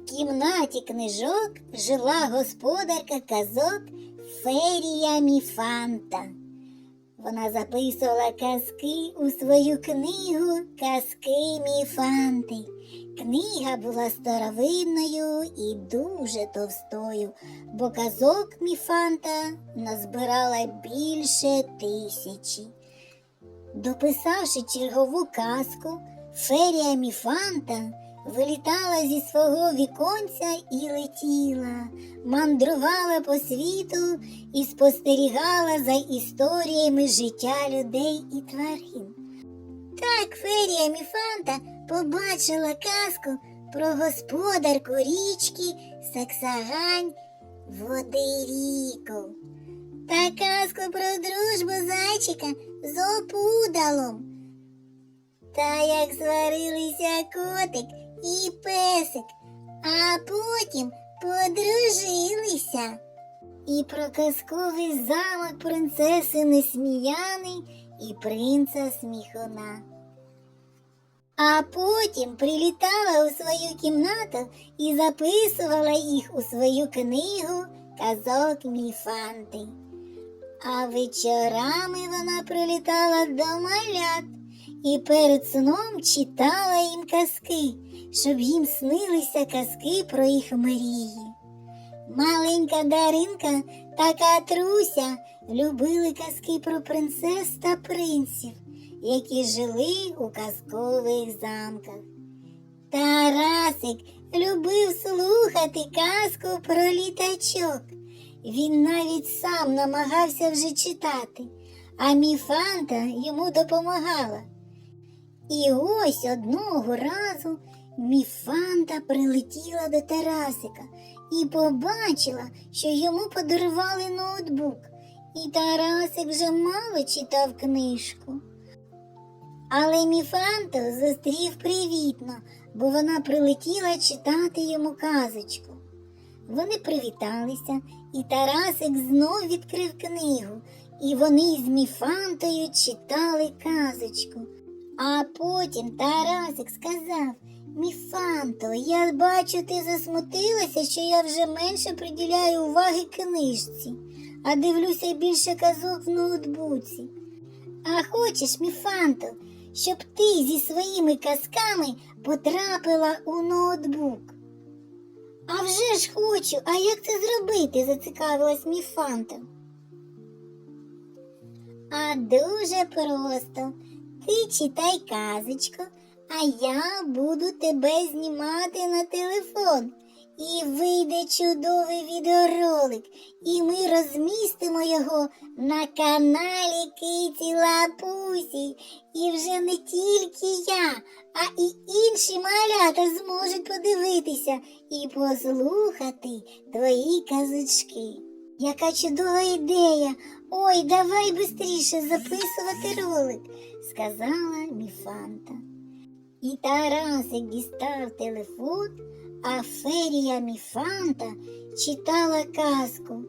В кімнаті книжок жила господарка казок Ферія Міфанта. Вона записувала казки у свою книгу Казки Міфанти. Книга була старовинною і дуже товстою, бо казок Міфанта назбирала більше тисячі. Дописавши чергову казку, ферія Міфанта вилітала зі свого віконця і летіла, мандрувала по світу і спостерігала за історіями життя людей і тварин. Так ферія Міфанта побачила казку про господарку річки Саксагань Водиріку та казку про дружбу зайчика з опудалом. Та як сварилися котик і песик, а потім подружилися. І про казковий замок принцеси Несміяни і принца Сміхуна. А потім прилітала у свою кімнату і записувала їх у свою книгу казок Міфанти. А вечорами вона прилітала до малят і перед сном читала їм казки, щоб їм снилися казки про їх мрії. Маленька Даринка та Катруся любили казки про принцес та принців, які жили у казкових замках. Тарасик любив слухати казку про літачок. Він навіть сам намагався вже читати, а міфанта йому допомагала. І ось одного разу міфанта прилетіла до Тарасика і побачила, що йому подарували ноутбук, і Тарасик вже мало читав книжку. Але міфанту зустрів привітно, бо вона прилетіла читати йому казочку. Вони привіталися, і Тарасик знов відкрив книгу, і вони з міфантою читали казочку. А потім Тарасик сказав Міфанто, я бачу, ти засмутилася, що я вже менше приділяю уваги книжці, а дивлюся більше казок в ноутбуці. А хочеш, Міфанто, щоб ти зі своїми казками потрапила у ноутбук? А вже ж хочу, а як це зробити? зацікавилась Міфанта. А дуже просто. Ти читай казочку, а я буду тебе знімати на телефон. І вийде чудовий відеоролик, і ми розмістимо його на каналі Киті Лапусі. І вже не тільки я, а і інші малята зможуть подивитися і послухати твої казочки. Яка чудова ідея! Ой, давай бистріше записувати ролик, сказала Міфанта. І Тарасик дістав телефон, а Ферія Міфанта читала казку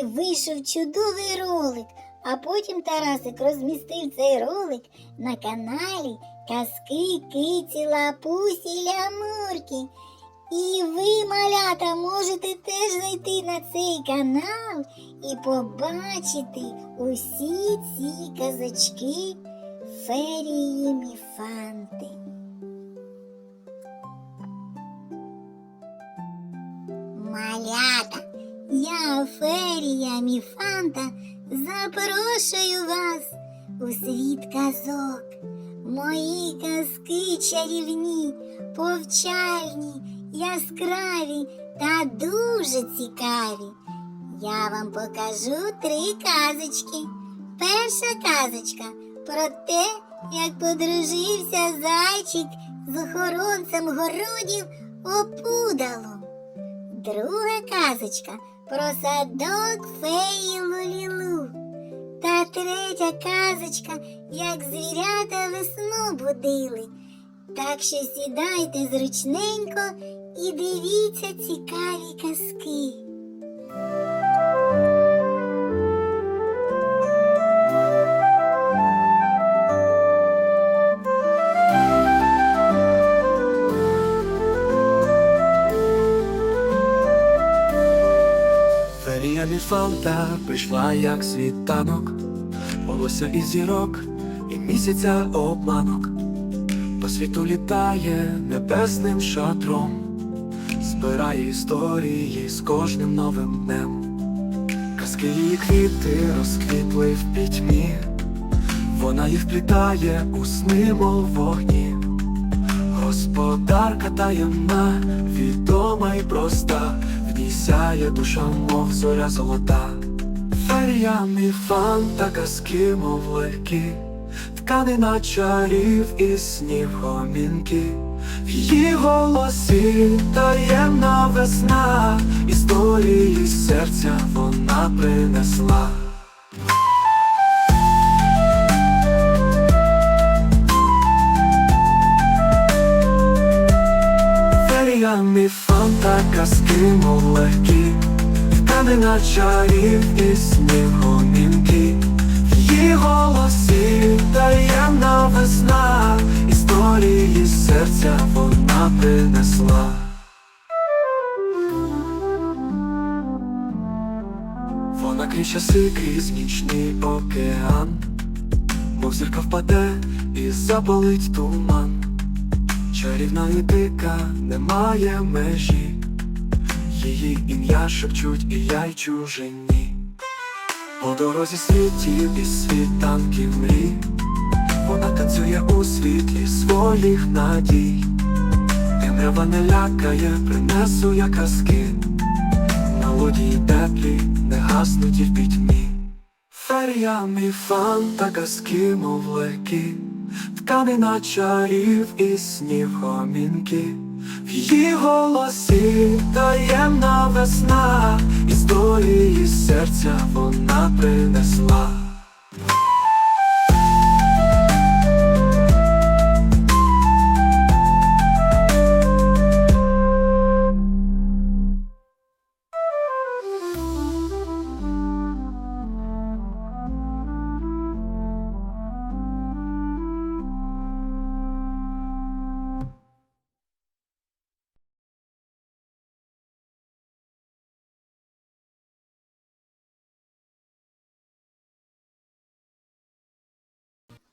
і вийшов чудовий ролик. А потім Тарасик розмістив цей ролик на каналі Казки Киці Лапусі Лямурки. І ви, малята, можете теж зайти на цей канал і побачити усі ці казочки ферії Міфанти. Малята, я ферія Міфанта запрошую вас у світ казок. Мої казки чарівні, повчальні, яскраві та дуже цікаві. Я вам покажу три казочки. Перша казочка про те, як подружився зайчик з охоронцем городів опудалом. Друга казочка про садок феї Лулілу. Та третя казочка, як звірята весну будили. Так що сідайте зручненько і дивіться цікаві казки. Ферія від фалта прийшла, як світанок, волосся і зірок, і місяця обманок, по світу літає небесним шатром збирає історії з кожним новим днем. Казки її квіти розквітли в пітьмі, вона їх плітає у сни, мов вогні. Господарка таємна, відома і проста, в ній сяє душа, мов зоря золота. Феріями фанта казки, мов легкі, тканина чарів і снів гомінки. Її голосі таємна весна, історії серця вона принесла. Феріями фанта казки, мов легкі, тканина чарів і гомінки. В її голосі таємна весна, історії серця вона принесла. Вона крізь часи, крізь нічний океан, мов зірка впаде і запалить туман. Чарівна і дика немає межі, її ім'я шепчуть і я й чужині. По дорозі світів і світанків мрій, вона танцює у світлі своїх надій, темрява не лякає, принесу я казки, мелодії теплі, не гаснуть і в пітьмі. Феріями фанта казки, мов легкі, тканина чарів і снів гомінки. В її голосі таємна весна, історії серця вона принесла.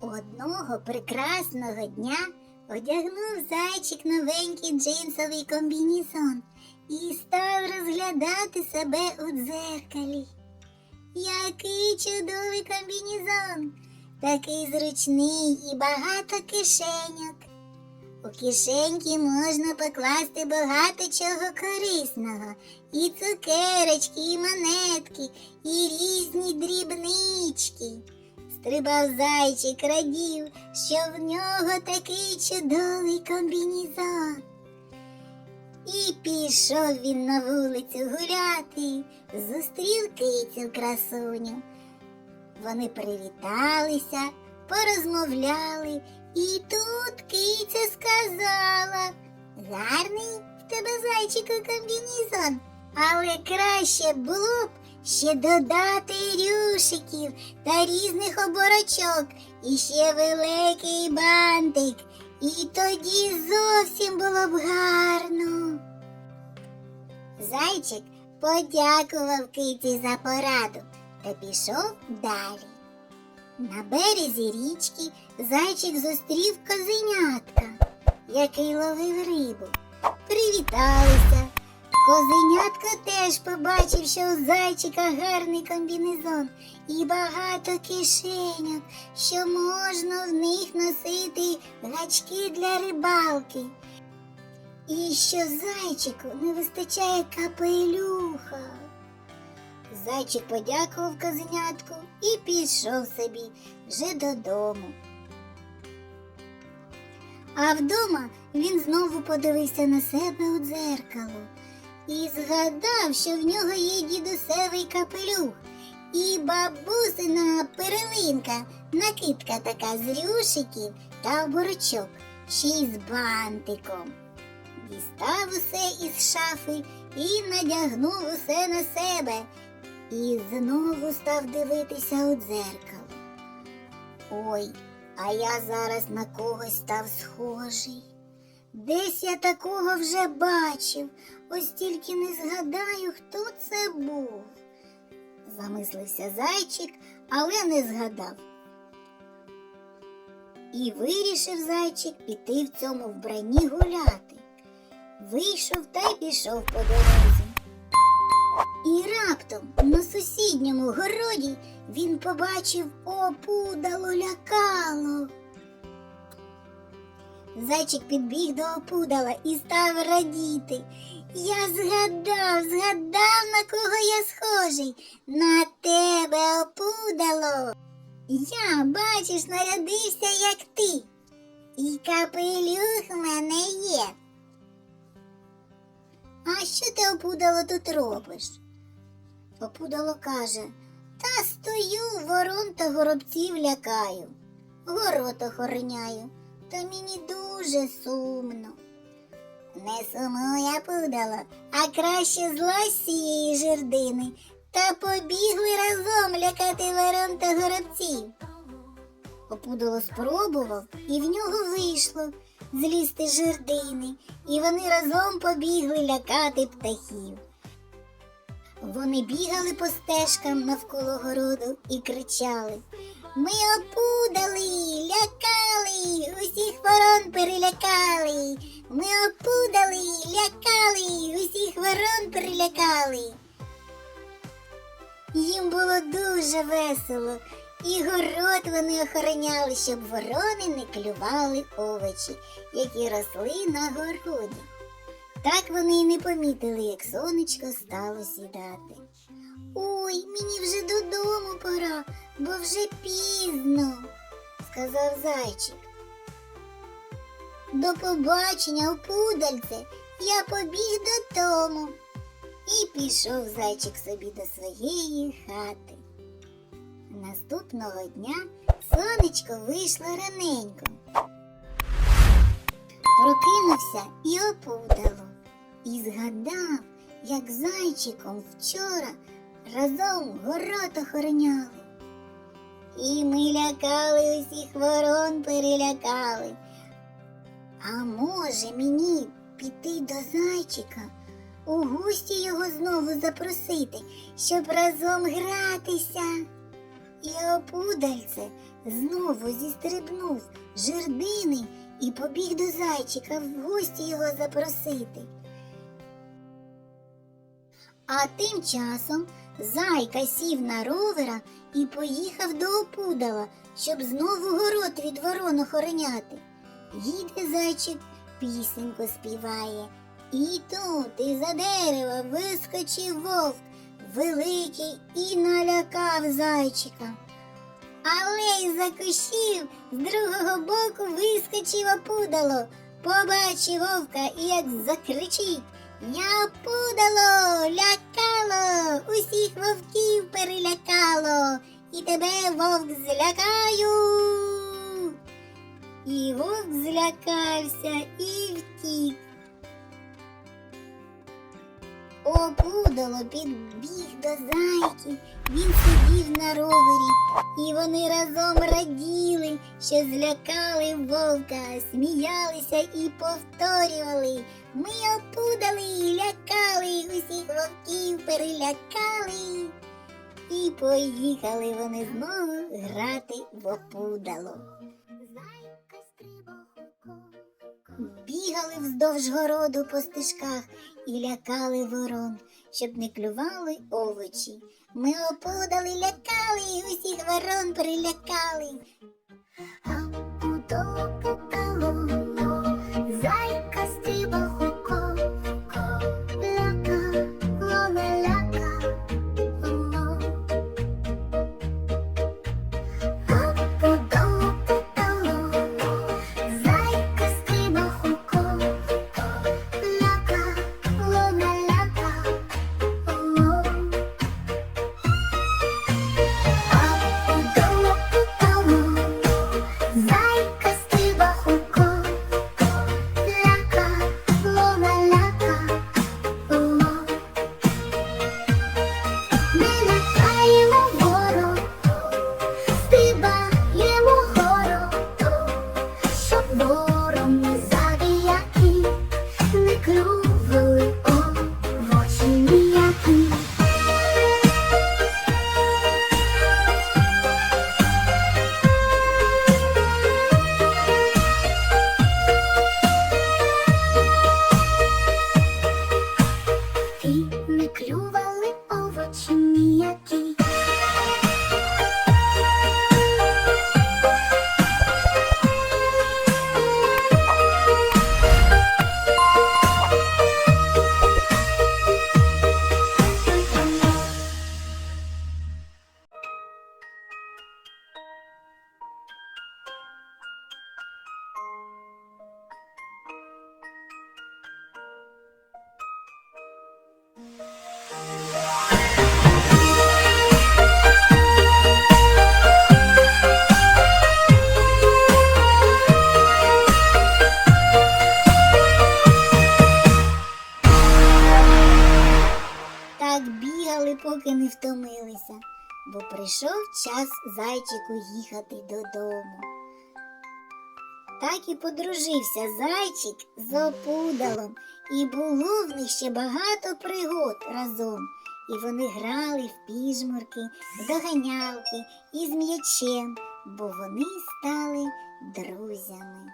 Одного прекрасного дня одягнув зайчик новенький джинсовий комбінізон і став розглядати себе у дзеркалі. Який чудовий комбінізон, такий зручний і багато кишеньок. У кишеньки можна покласти багато чого корисного, і цукерочки, і монетки, і різні дрібнички. Стрибав зайчик, радів, що в нього такий чудовий комбінізон. І пішов він на вулицю гуляти, зустрів кицю красуню. Вони привіталися, порозмовляли, і тут киця сказала Гарний в тебе зайчику комбінізон, але краще було б ще додати рюшиків та різних оборочок, і ще великий бантик, і тоді зовсім було б гарно. Зайчик подякував киті за пораду та пішов далі. На березі річки зайчик зустрів козенятка, який ловив рибу. Привіталися. Козенятко теж побачив, що у зайчика гарний комбінезон і багато кишеньок, що можна в них носити гачки для рибалки. І що зайчику не вистачає капелюха. Зайчик подякував козенятку і пішов собі вже додому. А вдома він знову подивився на себе у дзеркало і згадав, що в нього є дідусевий капелюх і бабусина перелинка, накидка така з рюшиків та оборочок, ще й з бантиком. Дістав усе із шафи і надягнув усе на себе, і знову став дивитися у дзеркало. Ой, а я зараз на когось став схожий. Десь я такого вже бачив, ось тільки не згадаю, хто це був. Замислився зайчик, але не згадав. І вирішив зайчик піти в цьому вбранні гуляти. Вийшов та й пішов по дорозі. І раптом на сусідньому городі він побачив опудало лякало. Зайчик підбіг до опудала і став радіти. Я згадав, згадав, на кого я схожий. На тебе опудало. Я, бачиш, нарядився, як ти. І капелюх в мене є. А що ти опудало тут робиш? Опудало каже, та стою, ворон та горобців лякаю, город охороняю, та мені дуже сумно. Не сумуй, опудало, а краще злазь з цієї жердини та побігли разом лякати ворон та горобців. Опудало спробував, і в нього вийшло злізти з жердини, і вони разом побігли лякати птахів. Вони бігали по стежкам навколо городу і кричали. Ми опудали, лякали, усіх ворон перелякали. Ми опудали, лякали, усіх ворон перелякали. Їм було дуже весело, і город вони охороняли, щоб ворони не клювали овочі, які росли на городі. Так вони й не помітили, як сонечко стало сідати. Ой, мені вже додому пора, бо вже пізно, сказав зайчик. До побачення, опудальце, я побіг додому. І пішов зайчик собі до своєї хати. Наступного дня сонечко вийшло раненько. Прокинувся і опудало, і згадав, як зайчиком вчора разом город охороняли. І ми лякали усіх ворон перелякали. А може мені піти до зайчика, у гості його знову запросити, щоб разом гратися. І опудальце знову зістрибнув жердини і побіг до зайчика в гості його запросити. А тим часом зайка сів на ровера і поїхав до опудала, щоб знову город від ворон охороняти. Їде зайчик, пісеньку співає. І тут із-за дерева вискочив вовк великий і налякав зайчика. Але із-за кущів з другого боку вискочив опудало, побачив вовка і як закричить Я опудало, лякало, усіх вовків перелякало, і тебе вовк злякаю. І вовк злякався і втік. Опудало підбіг до зайки, він сидів на ровері, і вони разом раділи, що злякали вовка, сміялися і повторювали. Ми опудали, лякали, усіх вовків перелякали. І поїхали вони знову грати в опудало. Бігали вздовж городу по стежках і лякали ворон, щоб не клювали овочі. Ми опудали, лякали, і усіх ворон прилякали. Прийшов час зайчику їхати додому. Так і подружився зайчик з опудалом, і було в них ще багато пригод разом. І вони грали в піжмурки, в доганялки і з м'ячем, бо вони стали друзями.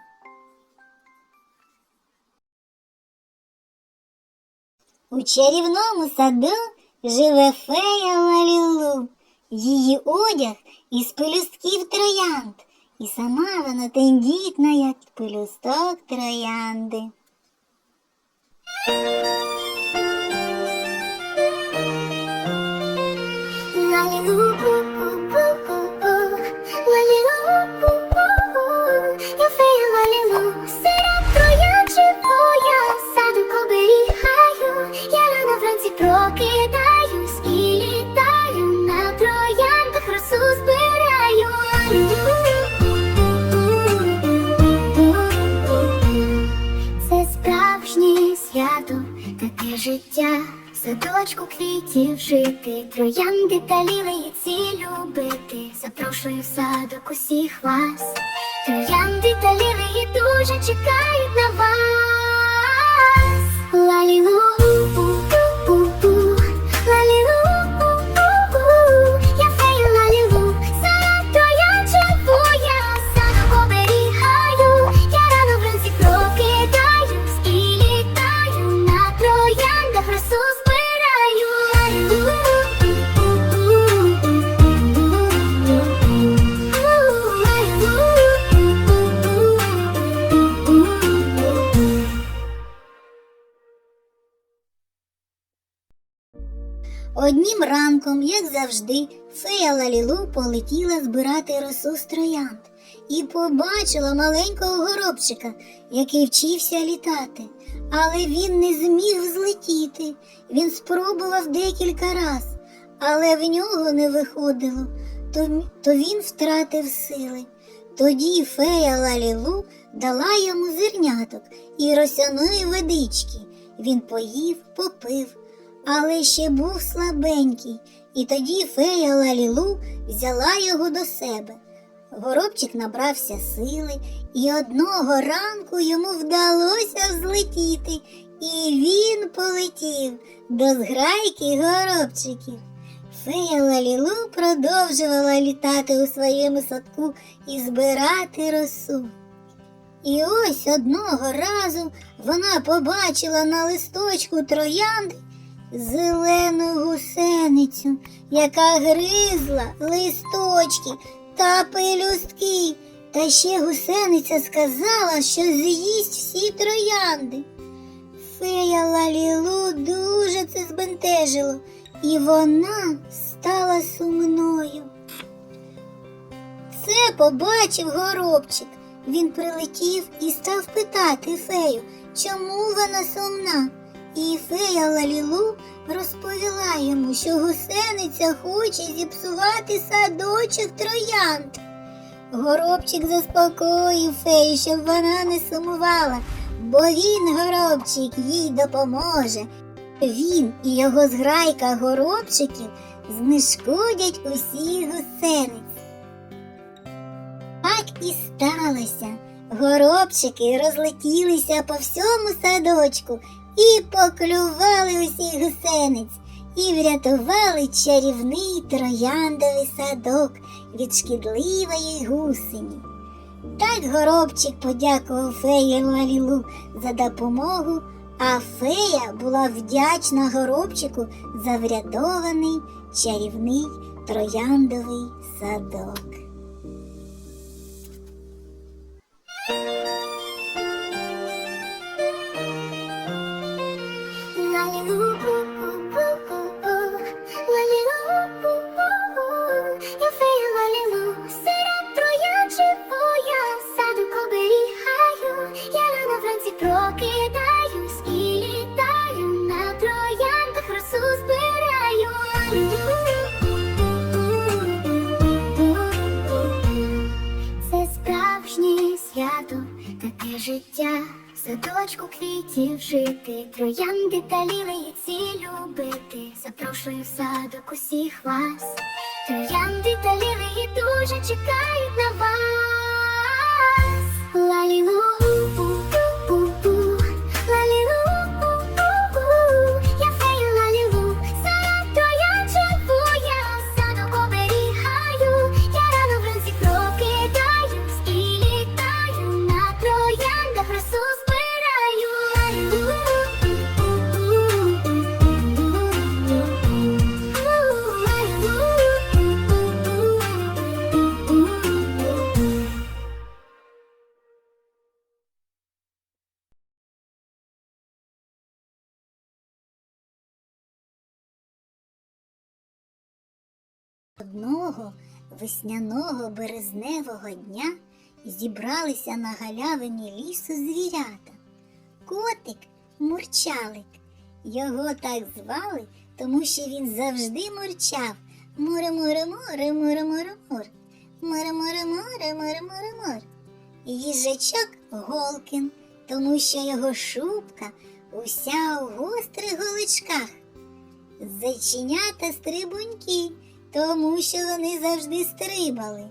У чарівному саду живе фея Лалілу. Її одяг із пелюстків троянд, і сама вона тендітна, як пелюсток троянди. Садочку квітів жити, троянди та лілиці любити. Запрошую в садок усіх вас. Троянди та лілії дуже чекають на вас. Лалілу, Одним ранком, як завжди, фея Лалілу полетіла збирати росу з троянд і побачила маленького горобчика, який вчився літати. Але він не зміг взлетіти. Він спробував декілька раз, але в нього не виходило, то, то він втратив сили. Тоді фея Лалілу дала йому зерняток і росяної водички. Він поїв, попив, але ще був слабенький, і тоді фея Лалілу взяла його до себе. Горобчик набрався сили, і одного ранку йому вдалося взлетіти, і він полетів до зграйки горобчиків. Фея Лалілу продовжувала літати у своєму садку і збирати росу. І ось одного разу вона побачила на листочку троянди зелену гусеницю, яка гризла листочки та пелюстки. Та ще гусениця сказала, що з'їсть всі троянди. Фея Лалілу дуже це збентежило, і вона стала сумною. Це побачив горобчик. Він прилетів і став питати фею, чому вона сумна. І фея Лалілу розповіла йому, що гусениця хоче зіпсувати садочок троянд. Горобчик заспокоїв фею, щоб вона не сумувала, бо він, горобчик, їй допоможе. Він і його зграйка горобчиків знешкодять усіх гусениць. Так і сталося. Горобчики розлетілися по всьому садочку і поклювали усіх гусениць, і врятували чарівний трояндовий садок від шкідливої гусені. Так горобчик подякував феї Лалілу за допомогу, а фея була вдячна горобчику за врятований чарівний трояндовий садок. Троянди та любити. запрошую в садок усіх вас. Троянди та лілії дуже чекають на Одного весняного березневого дня зібралися на галявині лісу звірята. Котик мурчалик. Його так звали, тому що він завжди мурчав. Муре муре муре муре муре мур. Муре муре муре муре муре мур. Їжачок Голкін, тому що його шубка уся у гострих голочках. Зайченята стрибуньки, тому що вони завжди стрибали.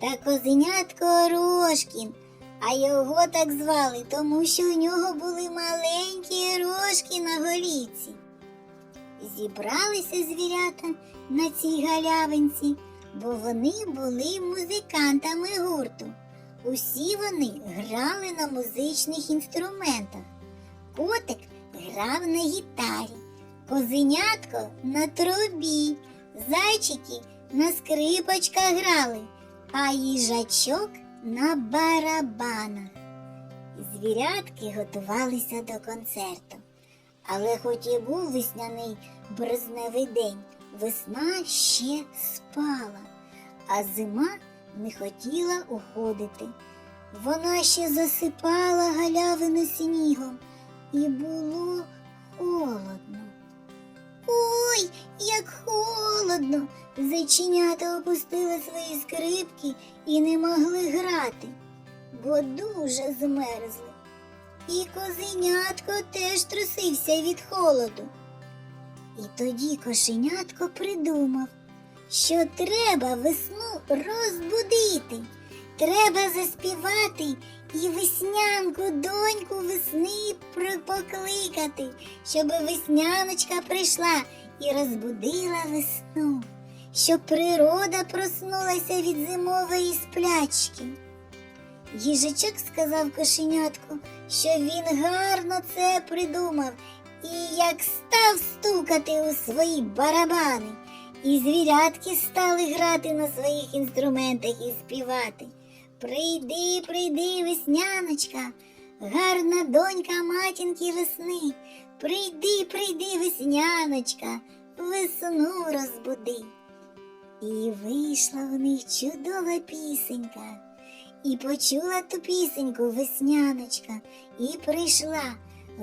Та козенятко Орошкін, а його так звали, тому що у нього були маленькі рожки на голіці. Зібралися звірята на цій галявинці, бо вони були музикантами гурту. Усі вони грали на музичних інструментах. Котик грав на гітарі, козенятко на трубі, зайчики на скрипочках грали, а їжачок на барабанах. Звірятки готувалися до концерту. Але хоч і був весняний березневий день, весна ще спала, а зима не хотіла уходити. Вона ще засипала галявину снігом, і було холодно. Ой, як холодно! Зайченята опустили свої скрипки і не могли грати, бо дуже змерзли. І козенятко теж трусився від холоду. І тоді кошенятко придумав, що треба весну розбудити. Треба заспівати і веснянку, доньку весни покликати, щоб весняночка прийшла і розбудила весну, щоб природа проснулася від зимової сплячки. Їжачок сказав кошенятку, що він гарно це придумав, і як став стукати у свої барабани, і звірятки стали грати на своїх інструментах і співати. Прийди, прийди, весняночка, гарна донька матінки весни. Прийди, прийди, весняночка, весну розбуди. І вийшла в них чудова пісенька. І почула ту пісеньку весняночка, і прийшла,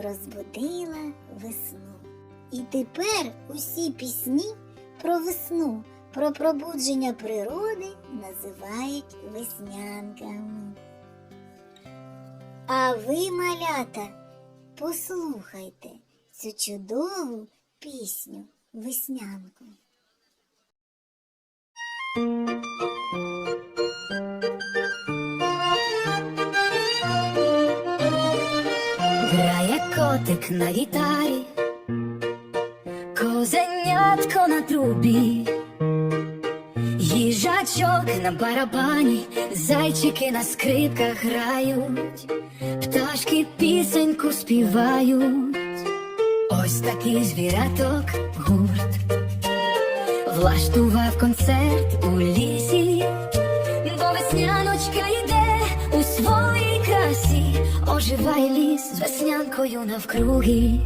розбудила весну. І тепер усі пісні про весну, про пробудження природи називають веснянками. А ви, малята, послухайте цю чудову пісню веснянку. Грає котик на гітарі, козенятко на трубі, їжачок на барабані, зайчики на скрипках грають, пташки пісеньку співають. Ось такий звіряток гурт влаштував концерт у лісі, бо весняночка йде у своїй красі, оживай ліс з веснянкою навкруги.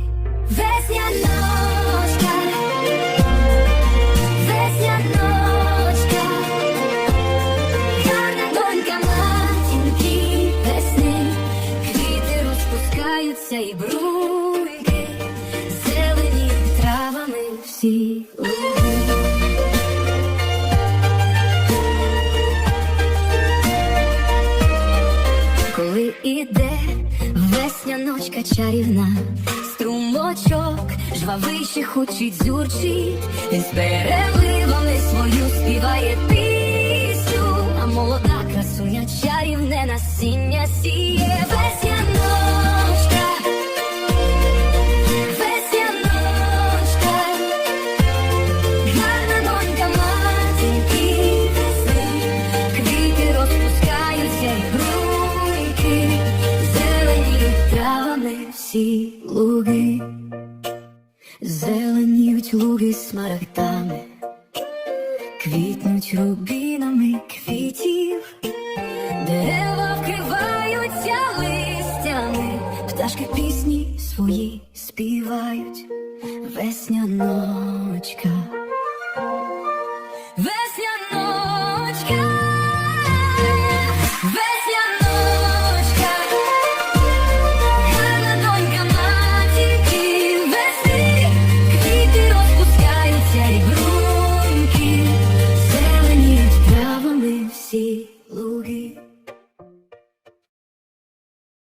Чарівна, струмочок жвавий хочуть зюрчить, він з переливами свою співає пісню, а молода красуня чарівне насіння сіє. Весняночка, смарагдами, квітнуть рубінами